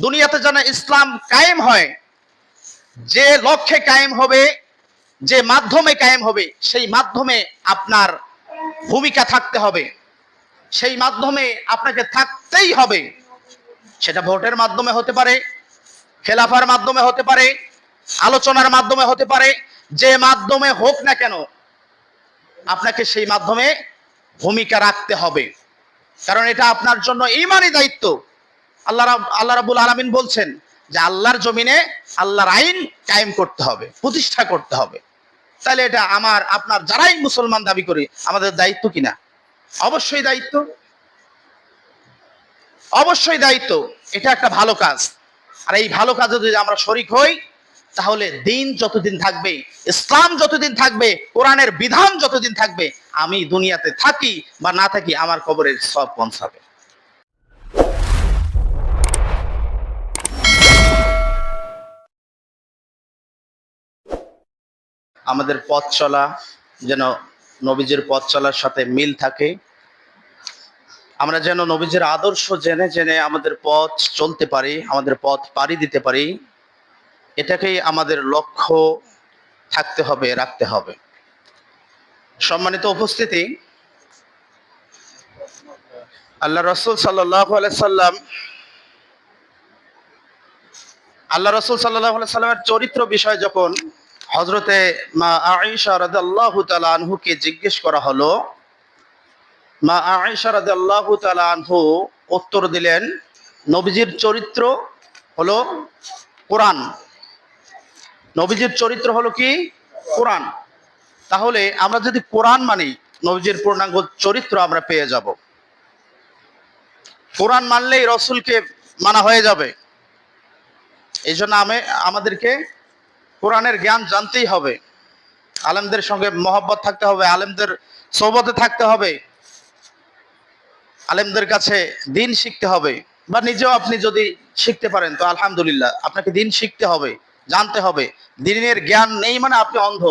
দুনিয়াতে যেন ইসলাম কায়েম হয়, যে লক্ষ্যে কায়েম হবে, যে মাধ্যমে কায়েম হবে, সেই মাধ্যমে আপনার ভূমিকা থাকতে হবে। সেই মাধ্যমে আপনাকে থাকতেই হবে। সেটা ভোটের মাধ্যমে হতে পারে, খেলাফার মাধ্যমে হতে পারে, আলোচনার মাধ্যমে হতে পারে, যে মাধ্যমে হোক না কেন, আপনাকে সেই মাধ্যমে ভূমিকা রাখতে হবে। কারণ এটা আপনার জন্য ইমানই দায়িত্ব। আল্লাহ আল্লাহ রাবুল আলমিন বলছেন যে আল্লাহর জমিনে আল্লাহর আইন কায়েম করতে হবে, প্রতিষ্ঠা করতে হবে। তাহলে এটা আমার, আপনার যারাই মুসলমান দাবি করি, আমাদের দায়িত্ব কিনা? অবশ্যই দায়িত্ব। অবশ্যই দায়িত্ব। এটা একটা ভালো কাজ। আর এই ভালো কাজে যদি আমরা শরিক হই, তাহলে দিন যতদিন থাকবে, ইসলাম যতদিন থাকবে, কোরআনের বিধান যতদিন থাকবে, আমি দুনিয়াতে থাকি বা না থাকি আমার কবরের সব পৌঁছাবে। আমাদের পথ চলা, যেন নবীজির পথ চলার সাথে মিল থাকে। আমরা যেন নবীজির আদর্শ জেনে জেনে আমাদের পথ চলতে পারি, আমাদের পথ পাড়ি দিতে পারি, এটাকেই আমাদের লক্ষ্য থাকতে হবে, রাখতে হবে। সম্মানিত উপস্থিতি, আল্লাহ রসুল সাল্লাম, আল্লাহ রসুল সাল্লাহ সাল্লামের চরিত্র বিষয় যখন হজরতে মা আয়েশা রাদিয়াল্লাহু তাআলা আনহুকে জিজ্ঞেস করা হলো, মা আয়েশা রাদিয়াল্লাহু তাআলা আনহু উত্তর দিলেন, নবীজির চরিত্র হলো কোরআন। নবীজির চরিত্র হলো কি? কোরআন। তাহলে আমরা যদি কোরআন মানি, নবীজির পূর্ণাঙ্গ চরিত্র আমরা পেয়ে যাব। কোরআন মানলেই রসুলকে মানা হয়ে যাবে। এই জন্য আমি আমাদেরকে কোরআনের জ্ঞান জানতেই হবে। আলেমদের সঙ্গে মহব্বত থাকতে হবে, আলেমদের সৌবতে থাকতে হবে। আলেমদের কাছে দিন শিখতে হবে, বা নিজেও আপনি যদি শিখতে পারেন, তো আলহামদুলিল্লাহ, আপনাকে দিন শিখতে হবে, জানতে হবে। দিনের জ্ঞান নেই মানে আপনি অন্ধ,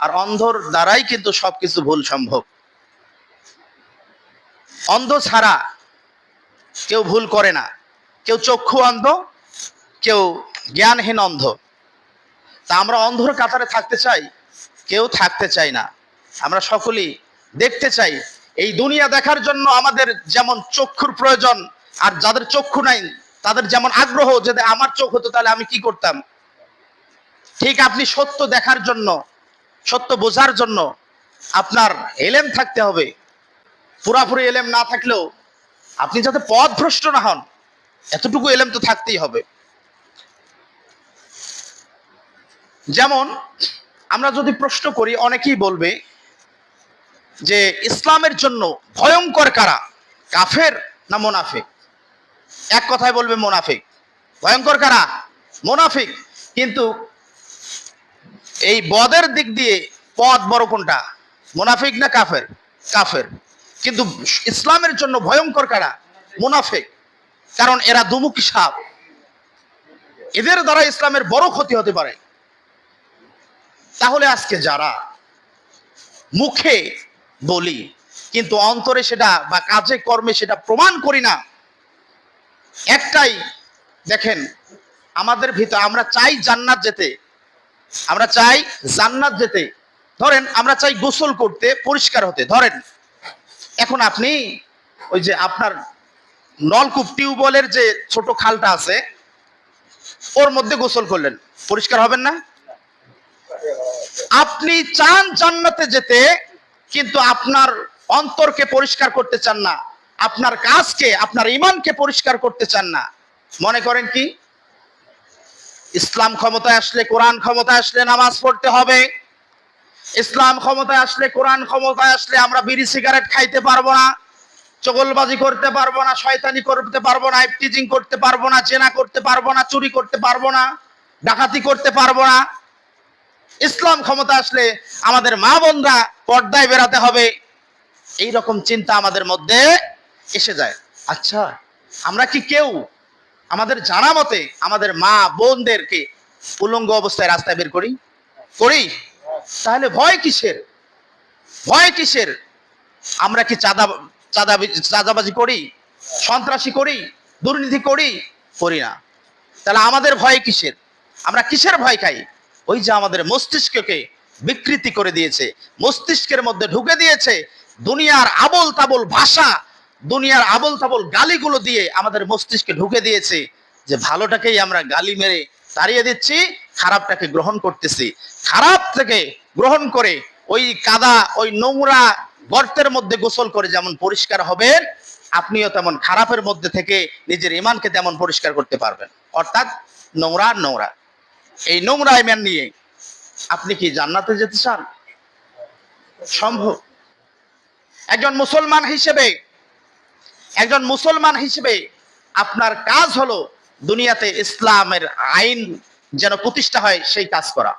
আর অন্ধর দ্বারাই কিন্তু সবকিছু ভুল সম্ভব। অন্ধ ছাড়া কেউ ভুল করে না। কেউ চক্ষু অন্ধ, কেউ জ্ঞানহীন অন্ধ। তা আমরা অন্ধর কাতারে থাকতে চাই, কেউ থাকতে চাই না। আমরা সকলেই দেখতে চাই, এই দুনিয়া দেখার জন্য আমাদের যেমন চক্ষুর প্রয়োজন, আর যাদের চক্ষু নাই, তাদের যেমন আগ্রহ যদি আমার চোখ হতো তাহলে আমি কি করতাম? ঠিক আপনি সত্য দেখার জন্য, সত্য বোঝার জন্য আপনার এলেম থাকতে হবে। পুরাপুরি এলেম না থাকলেও আপনি যাতে পথ ভ্রষ্ট না হন, এতটুকু এলেম তো থাকতেই হবে। যেমন, আমরা যদি প্রশ্ন করি, অনেকেই বলবে যে ইসলামের জন্য ভয়ঙ্কর কারা? কাফের না মোনাফিক? এক কথায় বলবে মোনাফিক। ভয়ঙ্কর কারা? মোনাফিক। কিন্তু এই বদের দিক দিয়ে পদ বড় কোনটা? মোনাফিক না কাফের? কাফের। কিন্তু ইসলামের জন্য ভয়ঙ্কর কারা? মোনাফিক। কারণ এরা দুমুখী সাপ। এদের দ্বারা ইসলামের বড় ক্ষতি হতে পারে। তাহলে আজকে যারা মুখে বলি, কিন্তু অন্তরে সেটা বা কাজে কর্মে সেটা প্রমাণ করি না, একটাই দেখেন, আমাদের ভিতর, আমরা চাই জান্নাত যেতে, আমরা চাই জান্নাত যেতে। ধরেন, আমরা চাই গোসল করতে পরিষ্কার হতে। ধরেন, এখন আপনি ওই যে আপনার নলকূপ টিউবওয়েলের যে ছোট খালটা আছে, ওর মধ্যে গোসল করলেন। পরিষ্কার হবেন না? আপনি চান জান্নাতে যেতে, কিন্তু আপনার অন্তরকে পরিষ্কার করতে চান না। আপনার কাজকে, আপনার ইমানকে পরিষ্কার করতে চান না। মনে করেন কি? ইসলাম ক্ষমতায় আসলে কোরআন ক্ষমতায় আসলে নামাজ পড়তে হবে। ইসলাম ক্ষমতায় আসলে কোরআন ক্ষমতায় আসলে আমরা বিড়ি সিগারেট খাইতে পারব না, চগলবাজি করতে পারব না, শয়তানি করতে পারব না ইফটিজিং করতে পারব না চেনা করতে পারব না, চুরি করতে পারব না, ডাকাতি করতে পারব না। ইসলাম ক্ষমতা আসলে আমাদের মা বোনরা পর্দায় বেরাতে হবে। এই রকম চিন্তা আমাদের মধ্যে এসে যায়। আচ্ছা আমরা কি কেউ? আমাদের জানা মতে আমাদের মা বোনদেরকে উলঙ্গ অবস্থায় রাস্তায় বের করি? করি? তাহলে ভয় কিসের? ভয় কিসের? আমরা কি চাঁদা চাঁদা চাঁদাবাজি করি? সন্ত্রাসী করি? দুর্নীতি করি? করি না। তাহলে আমাদের ভয় কিসের? আমরা কিসের ভয় খাই? ওই যে আমাদের মস্তিষ্ককে বিকৃতি করে দিয়েছে, মস্তিষ্কের মধ্যে ঢুকে দিয়েছে, দুনিয়ার আবল তাবল ভাষা, দুনিয়ার আবল তাবল গালিগুলো দিয়ে আমাদের মস্তিষ্কে ঢুকে দিয়েছে যে ভালোটাকেই আমরা গালি মেরে তাড়িয়ে দিচ্ছি, খারাপটাকে গ্রহণ করতেছি। খারাপ থেকে গ্রহণ করে ওই কাদা, ওই নোংরা গর্তের মধ্যে গোসল করে যেমন পরিষ্কার হবেন, আপনিও তেমন খারাপের মধ্যে থেকে নিজের ইমানকে তেমন পরিষ্কার করতে পারবেন। অর্থাৎ নোংরা নোংরা। এই নোংরা ইমান নিয়ে আপনি কি জান্নাতে যেতে চান? সম্ভব। একজন মুসলমান হিসেবে, একজন মুসলমান হিসেবে আপনার কাজ হলো দুনিয়াতে ইসলামের আইন যেন প্রতিষ্ঠা হয়, সেই কাজ করা।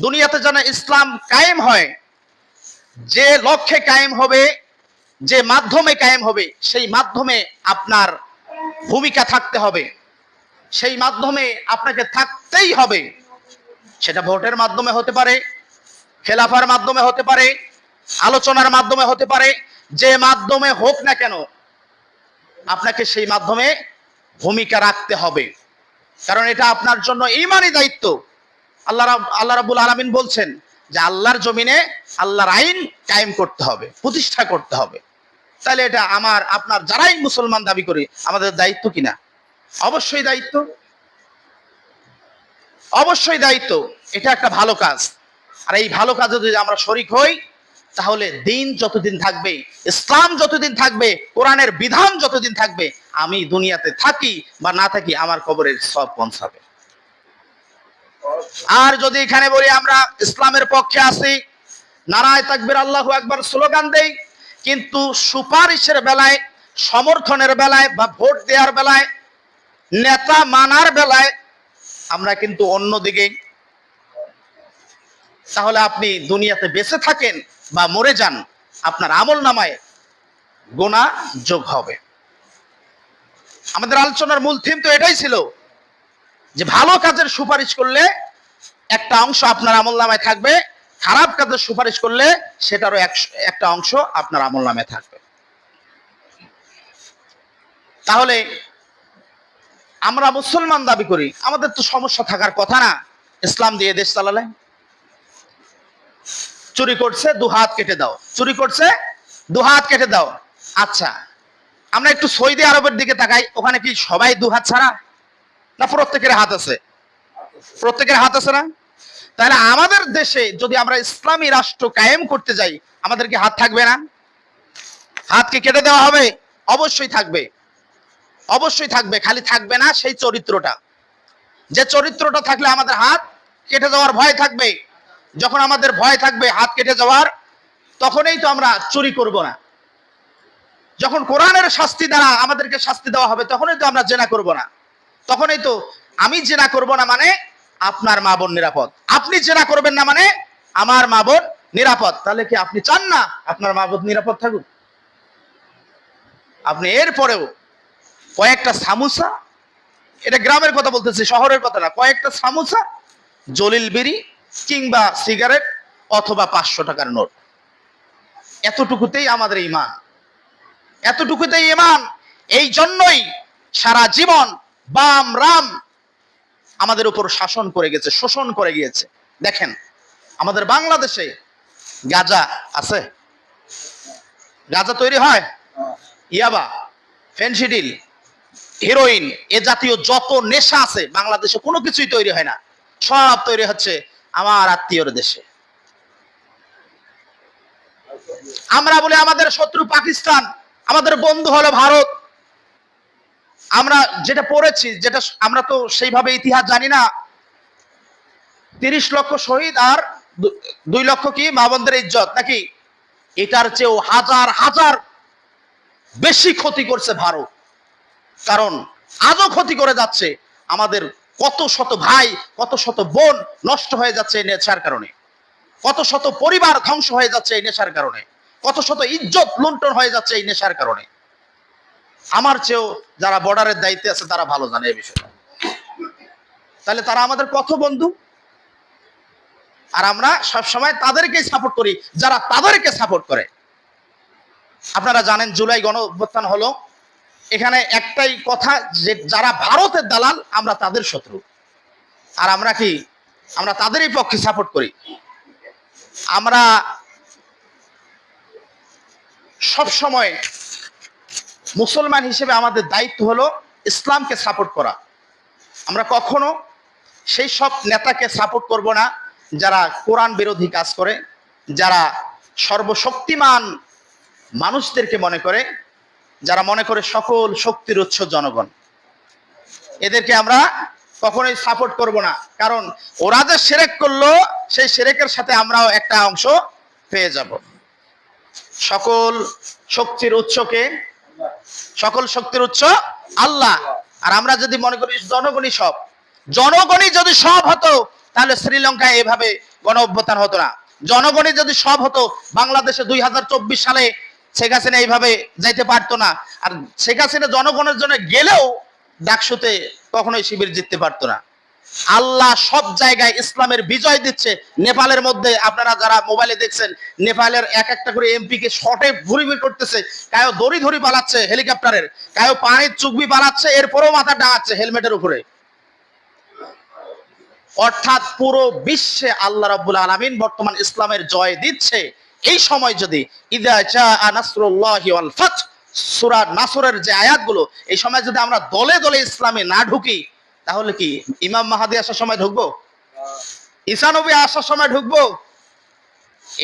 দুনিয়াতে যেন ইসলাম কায়েম হয়, যে লক্ষ্যে কায়েম হবে, যে মাধ্যমে কায়েম হবে, সেই মাধ্যমে আপনার ভূমিকা থাকতে হবে। সেই মাধ্যমে আপনাকে থাকতেই হবে। সেটা ভোটের মাধ্যমে হতে পারে, খেলাফার মাধ্যমে হতে পারে, আলোচনার মাধ্যমে হতে পারে, যে মাধ্যমে হোক না কেন, আপনাকে সেই মাধ্যমে ভূমিকা রাখতে হবে। কারণ এটা আপনার জন্য ইমানই দায়িত্ব। আল্লাহ আল্লাহ রাবুল আলমিন বলছেন যে আল্লাহর জমিনে আল্লাহর আইন কায়েম করতে হবে, প্রতিষ্ঠা করতে হবে। তাহলে এটা আমার, আপনার যারাই মুসলমান দাবি করি, আমাদের দায়িত্ব কিনা? অবশ্যই দায়িত্ব। অবশ্যই দায়িত্ব। এটা একটা ভালো কাজ। আর এই ভালো কাজে যদি আমরা শরিক হই, তাহলে দিন যতদিন থাকবে, ইসলাম যতদিন থাকবে, কোরআনের বিধান যতদিন থাকবে, আমি দুনিয়াতে থাকি বা না থাকি আমার কবরের সব পৌঁছাবে। আর যদি এখানে বলি আমরা ইসলামের পক্ষে আছি, নারায় তাকবির আল্লাহু একবার স্লোগান দেই, কিন্তু সুপারিশের বেলায়, সমর্থনের বেলায় বা ভোট দেওয়ার বেলায় নেতা মানার বেলায় আমরা কিন্তু অন্যদিকে তাহলে আপনি দুনিয়াতে বেঁচে থাকেন বা মরে যান, আপনার আমল নামায় গোনা যোগ হবে। আমাদের আলোচনার মূল থিম তো এটাই ছিল যে ভালো কাজের সুপারিশ করলে একটা অংশ আপনার আমল নামায় থাকবে, খারাপ কাজের সুপারিশ করলে সেটারও এক- একটা অংশ আপনার আমল নামে থাকবে। তাহলে আমরা মুসলমান দাবি করি, আমাদের তো সমস্যা থাকার কথা না। ইসলাম দিয়ে দেশ চালালে। চুরি করছে, দু হাত কেটে দাও। চুরি করছে, দু হাত কেটে দাও। আচ্ছা আমরা একটু সৌদি আরবের দিকে তাকাই, ওখানে কি সবাই দু হাত ছাড়া? না প্রত্যেকের হাত আছে? প্রত্যেকের হাত আছে না? তাহলে আমাদের দেশে যদি আমরা ইসলামী রাষ্ট্র কায়েম করতে যাই, আমাদের কি হাত থাকবে না? হাতকে কেটে দেওয়া হবে? অবশ্যই থাকবে। অবশ্যই থাকবে, খালি থাকবে না সেই চরিত্রটা। যে চরিত্রটা থাকলে আমাদের হাত কেটে যাওয়ার ভয় থাকবে, যখন আমাদের ভয় থাকবে হাত কেটে যাওয়ার, তখনই তো আমরা চুরি করব না। যখন কোরআনের শাস্তি দ্বারা আমাদেরকে শাস্তি দেওয়া হবে, তখনই তো আমরা জেনা করব না। তখনই তো আমি জেনা করব না মানে আপনার মা বোন নিরাপদ। আপনি জেনা করবেন না মানে আমার মা বোন নিরাপদ। তাহলে কি আপনি চান না আপনার মা বোন নিরাপদ থাকুক? আপনি এরপরেও কয়েকটা সামুসা, এটা গ্রামের কথা বলতেছি, শহরের কথা না, কয়েকটা সামুসা, জলিল বিড়ি কিংবা সিগারেট অথবা পাঁচশো টাকার নোট। এতটুকুতেই আমাদের ইমান এতটুকুতেই ইমান এই জন্যই সারা জীবন বাম রাম আমাদের উপর শাসন করে গেছে, শোষণ করে গিয়েছে। দেখেন, আমাদের বাংলাদেশে গাজা আছে। গাজা তৈরি হয় ইয়াবা ফেনসিডিল হিরোইন, এ জাতীয় যত নেশা আছে, বাংলাদেশে কোনো কিছুই তৈরি হয় না। সব তৈরি হচ্ছে আমার আত্মীয়র দেশে। আমরা বলি আমাদের শত্রু পাকিস্তান, আমাদের বন্ধু হলো ভারত। আমরা যেটা পড়েছি, যেটা আমরা তো সেইভাবে ইতিহাস জানি না। তিরিশ লক্ষ শহীদ আর দুই লক্ষ কি মা ইজ্জত নাকি? এটার চেয়েও হাজার হাজার বেশি ক্ষতি করছে ভারত। কারণ আজও ক্ষতি করে যাচ্ছে আমাদের কত শত ভাই, কত শত বোন নষ্ট হয়ে যাচ্ছে এই নেশার কারণে। কত শত পরিবার ধ্বংস হয়ে যাচ্ছে এই নেশার কারণে। কত শত ইজ্জত লুণ্ঠন হয়ে যাচ্ছে এই নেশার কারণে। আমার চেয়েও যারা বর্ডারের দায়িত্বে আছে, তারা ভালো জানে এই বিষয়টা। তাহলে তারা আমাদের কত বন্ধু। আর আমরা সবসময় তাদেরকেই সাপোর্ট করি, যারা তাদেরকে সাপোর্ট করে। আপনারা জানেন জুলাই গণ অভ্যুত্থান হলো। এখানে একটাই কথা যে যারা ভারতের দালাল, আমরা তাদের শত্রু। আর আমরা কি? আমরা তাদেরই পক্ষে সাপোর্ট করি। আমরা সব সময় মুসলমান হিসেবে আমাদের দায়িত্ব হলো ইসলামকে সাপোর্ট করা। আমরা কখনো সেই সব নেতাকে সাপোর্ট করব না যারা কোরআন বিরোধী কাজ করে, যারা সর্বশক্তিমান মানুষদেরকে মনে করে যারা মনে করে সকল শক্তির উৎস জনগণ। এদেরকে আমরা কখনোই সাপোর্ট করব না। কারণ ওরা যে সেরেক করল, সেই সেরেকের সাথে আমরাও একটা অংশ পেয়ে যাব। সকল শক্তির উৎসকে, সকল শক্তির উৎস আল্লাহ। আর আমরা যদি মনে করি জনগণই সব, জনগণই যদি সব হতো, তাহলে শ্রীলঙ্কায় এভাবে গণ অভ্যুত্থান হতো না। জনগণই যদি সব হতো, বাংলাদেশে দুই হাজার চব্বিশ সালে শেখ হাসিনা এইভাবে যাইতে পারতো না। আর শেখ হাসিনা জনগণের জন্য গেলেও ডাকসুতে কখনোই শিবির জিততে পারতো না। আল্লাহ সব জায়গায় ইসলামের বিজয় দিচ্ছে। নেপালের মধ্যে আপনারা যারা মোবাইলে দেখছেন, নেপালের এক একটা করে এমপি কে ভুরি ভুরি করতেছে। কায়ো দড়ি ধরি পালাচ্ছে হেলিকপ্টারের, কায়ো পানির চুকবি পালাচ্ছে এরপরও মাথা ডাঙাচ্ছে হেলমেটের উপরে। অর্থাৎ পুরো বিশ্বে আল্লাহ রাব্বুল আলামিন বর্তমান ইসলামের জয় দিচ্ছে। এই সময় যদি আয়াতগুলো, এই সময় যদি আমরা দলে দলে ইসলামে না ঢুকি, তাহলে কি ইমাম মাহাদি আসার সময় ঢুকবো? ঈসানবী আসার সময় ঢুকবো?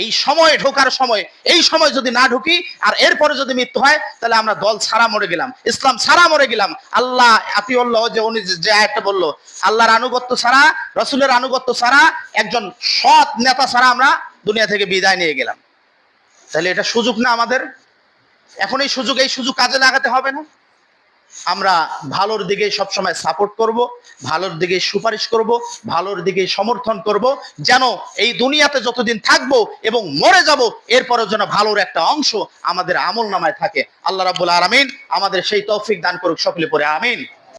এই সময় ঢোকার সময়, এই সময় যদি না ঢুকি, আর এরপরে যদি মৃত্যু হয়, তাহলে আমরা দল ছাড়া মরে গেলাম, ইসলাম ছাড়া মরে গেলাম। আল্লাহ আতিউল্লাহ যে উনি যে আয়াতটা বলল, আল্লাহর আনুগত্য ছাড়া, রসুলের আনুগত্য ছাড়া, একজন সৎ নেতা ছাড়া আমরা দুনিয়া থেকে বিদায় নিয়ে গেলাম। তাহলে এটা সুযোগ না আমাদের। এখন এই সুযোগ এই সুযোগ কাজে লাগাতে হবে না। আমরা ভালোর দিকে সবসময় সাপোর্ট করব, ভালোর দিকে সুপারিশ করব, ভালোর দিকে সমর্থন করব, যেন এই দুনিয়াতে যতদিন থাকব এবং মরে যাব এরপরে যেন ভালোর একটা অংশ আমাদের আমল নামায় থাকে। আল্লাহ রাবুল আলমিন আমাদের সেই তৌফিক দান করুক সকলে পরে আমিন।